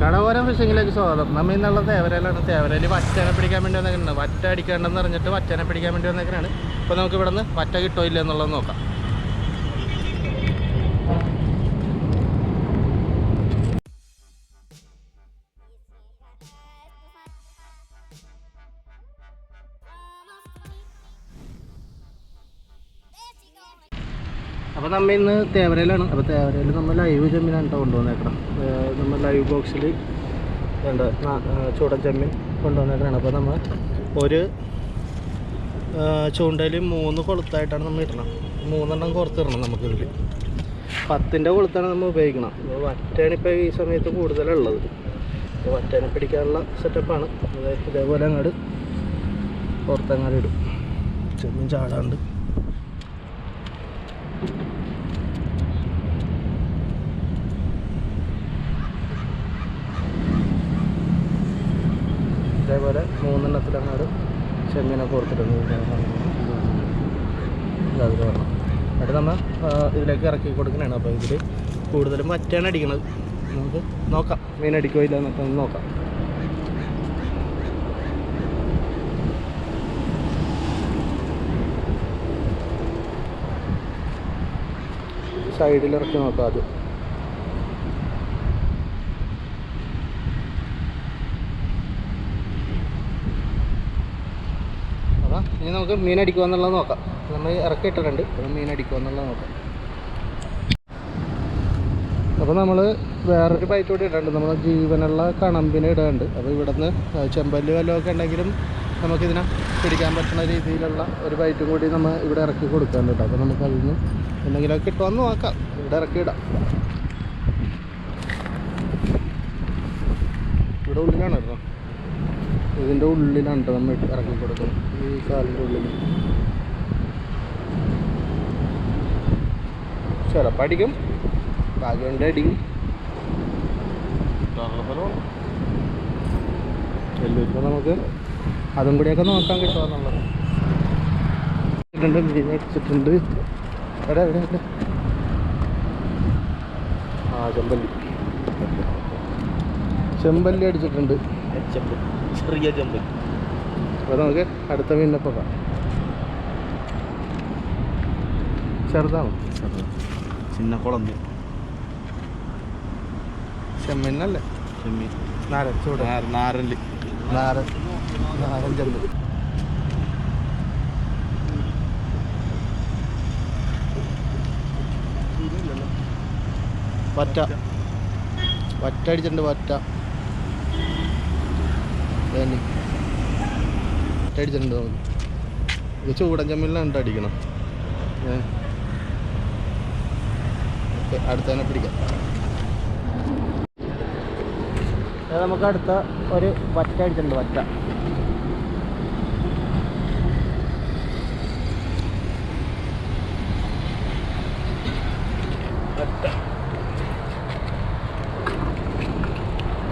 കടവോരം ഫിഷിങ്ങിലേക്ക് സ്വാഗതം. നമ്മൾ ഇന്നുള്ള തേവരയിലാണ്. തേവരയിൽ വറ്റനെ പിടിക്കാൻ വേണ്ടി വന്നേക്കുന്നത് വറ്റ അടിക്കേണ്ടെന്ന് പറഞ്ഞിട്ട് വറ്റനെ പിടിക്കാൻ വേണ്ടി വന്നേക്കാണ് അപ്പോൾ നമുക്ക് ഇവിടെ നിന്ന് വറ്റ കിട്ടോ ഇല്ല എന്നുള്ളത് നോക്കാം. അപ്പോൾ നമ്മൾ ഇന്ന് തേവരയിലാണ്. അപ്പോൾ തേവരയിൽ നമ്മൾ ലൈവ് ചെമ്മീനാണ് കേട്ടോ കൊണ്ടുവന്നേക്കണം. നമ്മൾ ലൈവ് ബോക്സിൽ ഉണ്ട് ചൂടൻ ചെമ്മീൻ കൊണ്ടുവന്നേക്കണാണ് അപ്പോൾ നമ്മൾ ഒരു ചൂണ്ടയിൽ മൂന്ന് കൊളുത്തായിട്ടാണ് നമ്മൾ ഇടണം. മൂന്നെണ്ണം പുറത്തിടണം നമുക്കിതിൽ പത്തിന്റെ കൊളുത്താണ് നമ്മൾ ഉപയോഗിക്കണം. അപ്പോൾ വറ്റാണ് ഇപ്പോൾ ഈ സമയത്ത് കൂടുതലുള്ളത്. വറ്റാനെ പിടിക്കാനുള്ള സെറ്റപ്പാണ് ഇതേപോലെ അങ്ങോട്ട് പുറത്തങ്ങാട് ഇടും. ചെമ്മീൻ ചാടാണ്ട് ഇതേപോലെ മൂന്നെണ്ണത്തിലങ്ങാട് ചെമ്മീനെ കോർത്തിട്ടുണ്ട് അതിൽ വരണം എന്നിട്ട് നമ്മൾ ഇതിലേക്ക് ഇറക്കി കൊടുക്കണതാണ് അപ്പോൾ ഇതിൽ കൂടുതലും മറ്റാണ് അടിക്കുന്നത് നമുക്ക് നോക്കാം. മീൻ അടിക്കോ ഇല്ല എന്നൊക്കെ നോക്കാം. സൈഡിൽ ഇറക്കി നോക്കാം ആദ്യം. ഇനി നമുക്ക് മീൻ അടിക്കുക എന്നുള്ളത് നോക്കാം. നമ്മൾ ഇറക്കി ഇട്ടിട്ടുണ്ട്. അപ്പം മീൻ അടിക്കുക എന്നുള്ളത് നോക്കാം. അപ്പോൾ നമ്മൾ വേറൊരു ബൈറ്റ് കൂടി ഇടാണ്ട് നമ്മൾ ജീവനുള്ള കണമ്പിനെ ഇടാണ്ട് അപ്പോൾ ഇവിടുന്ന് ചെമ്പല്ലി വല്ലതൊക്കെ ഉണ്ടെങ്കിലും നമുക്കിതിനെ പിടിക്കാൻ പറ്റുന്ന രീതിയിലുള്ള ഒരു ബൈറ്റും കൂടി നമ്മൾ ഇവിടെ ഇറക്കി കൊടുക്കാറുണ്ട് കേട്ടോ. അപ്പോൾ നമുക്ക് അതിൽ നിന്ന് എന്തെങ്കിലുമൊക്കെ കിട്ടുമെന്ന് നോക്കാം. ഇവിടെ ഇറക്കി ഇടാം. ഇവിടെ ഉള്ളിലാണ് കേട്ടോ ഇതിന്റെ ഉള്ളിലാണ് നമ്മൾ ഇറക്കി കൊടുക്കുന്നത് ഈ കാലിന്റെ ഉള്ളിൽ. ചിലപ്പോൾ അടിക്കും ഭാഗ്യമുണ്ട് അടിക്കും ഇപ്പോൾ നമുക്ക് അതും കൂടിയൊക്കെ നോക്കാൻ കിട്ടുമെന്നുള്ളത് ഇട്ടിട്ടുണ്ട് മീൻ അടിച്ചിട്ടുണ്ട് എവിടെ എവിടെ എവിടെ ആ ചെമ്പല്ലി. ചെമ്പല്ലി അടിച്ചിട്ടുണ്ട്. ചെറിയ ചെമ്പ്. അപ്പോൾ നമുക്ക് അടുത്ത മീനിനൊപ്പം കാണാം. ചെറുതാണോ ചിന്ന കുളമ്പ് ചെമ്മീനല്ലേ? ചെമ്മീൻ. നാരൻ ചൂട്. നാരൽ നാരൻ. നാരൻ ചെമ്പ്. വറ്റ. വറ്റ അടിച്ചിട്ടുണ്ട് വറ്റ. വേണ്ടി അടിച്ചിട്ടുണ്ട് നമുക്ക് ഇത് ചൂടൻ ചെമ്മീനിലാണ് അടിക്കണം ഏ. ഓക്കെ അടുത്തതിനെ പിടിക്കാം. ഇത് നമുക്ക് അടുത്ത ഒരു വറ്റ അടിച്ചിട്ടുണ്ട് വറ്റ.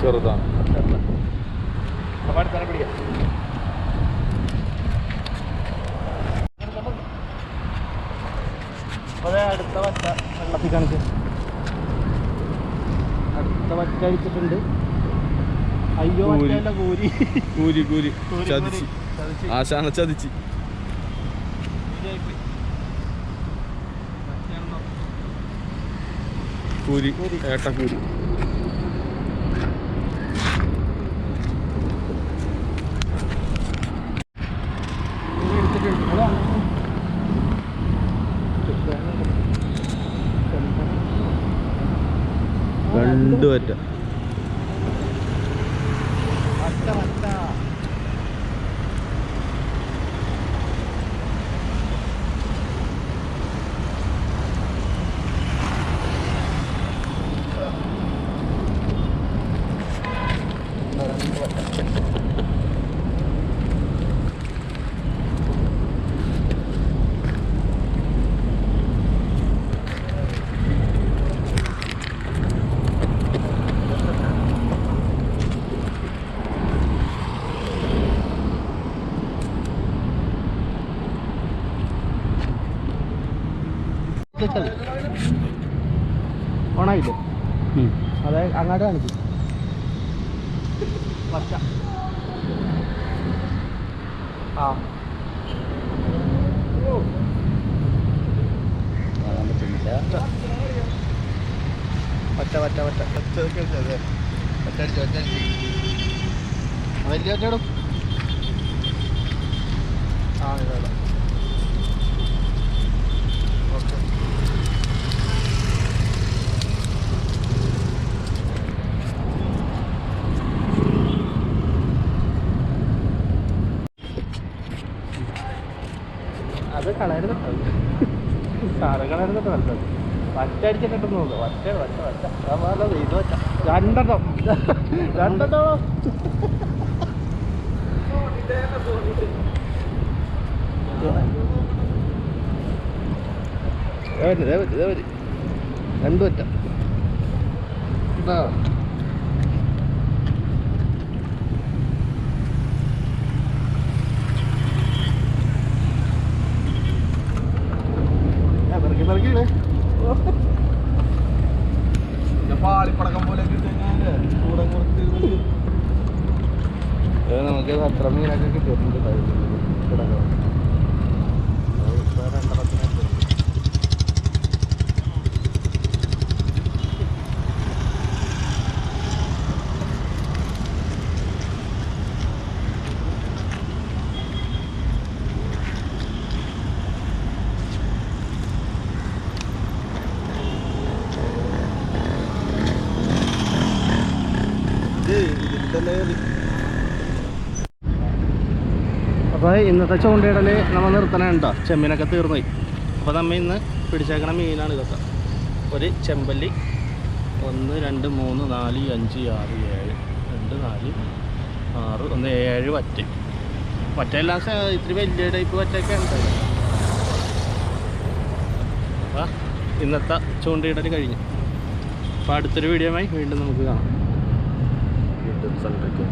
ചെറുതാണ്. അടുത്തതിനെ പിടിക്കാം അതെ അടുത്ത വറ്റ വെള്ളത്തിൽ കാണിച്ച് അടുത്ത വറ്റ അടിച്ചിട്ടുണ്ട്. അയ്യോ കൂരി. വറ്റയല്ല കൂരി. കൂരി കൂരി. ചതിച്ച്. ആശാന ചതിച്ച്. കൂരി. ഏട്ടക്കൂരി രണ്ട് പറ്റ വറ്റ വറ്റ ഓണായില്ലേ അതെ അങ്ങോട്ട് കാണിക്കും. പച്ച. ആ. വലിയ ഒറ്റയിടും ആ ഇതാ ഓക്കെ അത് കളയരുത് സാറ് കളയരുത് നല്ലത് വറ്റ അടിച്ചിട്ട് നോക്കുക വറ്റ വറ്റ വറ്റ. അതാ നല്ലത് ഇത് വറ്റ. രണ്ടെണ്ണം. രണ്ടെണ്ണം. ദേ വരും, ദേ ദേ വരും. വറ്റ ഇതാ. പിന്നെ പാളിപ്പടക്കം പോലെ നമുക്ക് അത്ര മീനൊക്കെ കിട്ടിയിട്ടുണ്ട് കിടക്കണം അപ്പോൾ ഇന്നത്തെ ചൂണ്ടയിടൽ നമ്മൾ നിർത്തണുണ്ടോ? ചെമ്മീനൊക്കെ തീർന്നു പോയി അപ്പോൾ നമ്മൾ ഇന്ന് പിടിച്ചേക്കണ മീനാണ് ഇതൊക്കെ. ഒരു ചെമ്പല്ലി ഒന്ന് രണ്ട് മൂന്ന് നാല് അഞ്ച് ആറ് ഏഴ് രണ്ട് നാല് ആറ് ഒന്ന് ഏഴ് വറ്റ. വറ്റയെല്ലാം ഇത്തിരി വലിയ ടൈപ്പ് വറ്റയൊക്കെ ഉണ്ട്. അപ്പോൾ ഇന്നത്തെ ചൂണ്ടയിടൽ കഴിഞ്ഞു. അപ്പോൾ അടുത്തൊരു വീഡിയോയുമായി വീണ്ടും നമുക്ക് കാണാം. വീണ്ടും സൺഡേക്ക്